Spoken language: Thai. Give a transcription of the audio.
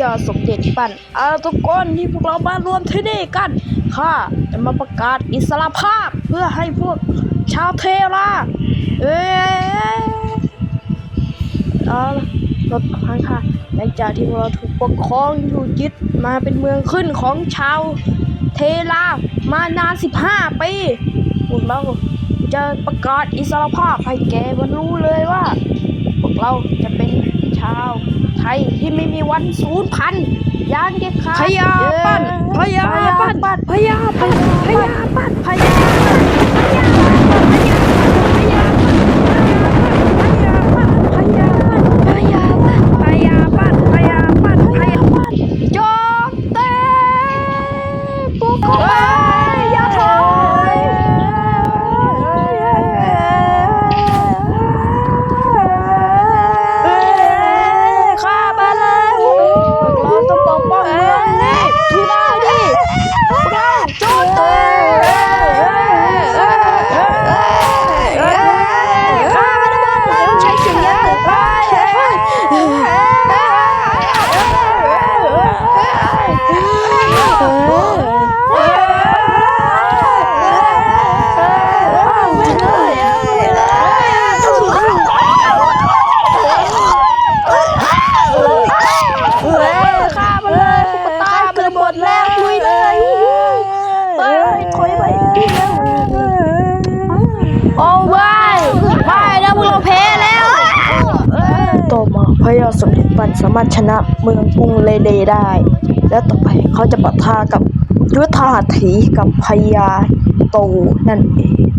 ยาสมเด็จปั่นอาทุกคนที่พวกเรามารวมที่นี่กันข้าจะมาประกาศอิสรภาพเพื่อให้พวกชาวเทราเอ้ยเอาละรถพังค่ะหลังจากที่พวกเราถูกปกครองอยู่ยึดมาเป็นเมืองขึ้นของชาวเทรามานาน 15 ปีพวกเราจะประกาศอิสรภาพให้แกมันรู้เลยว่า พวกเราจะ ไทยที่ไม่มีวันสูญพันธุ์อย่างเด็ดขาดพยาปั้นพยาปั้นปั้นพยาปั้นพยาปั้นพยาพยาพยาปั้นพยาปั้นพยาปั้นพยาปั้นโจมเต้พวกเขาไปอย่าถอย ข้ามาแล้ว พวกเราต้องปกป้องเมืองนี้ทุได้ดิพวกเราโจมเต้ ข้ามาแล้วใช้เสียงเยอะข้ามาเลยพวกตายเกิดหมดแล้วลุยเลยเฮ้ โอยไปที่เร็วโอ้ไม่ไม่นะพวกเราแพ้แล้วต่อมาพระยาสมเด็จปันสามารถชนะเมืองกรุงเลเดได้ และต่อไปเขาจะปะทะกับยุทธหัตถีกับพญาโตนั่นเอง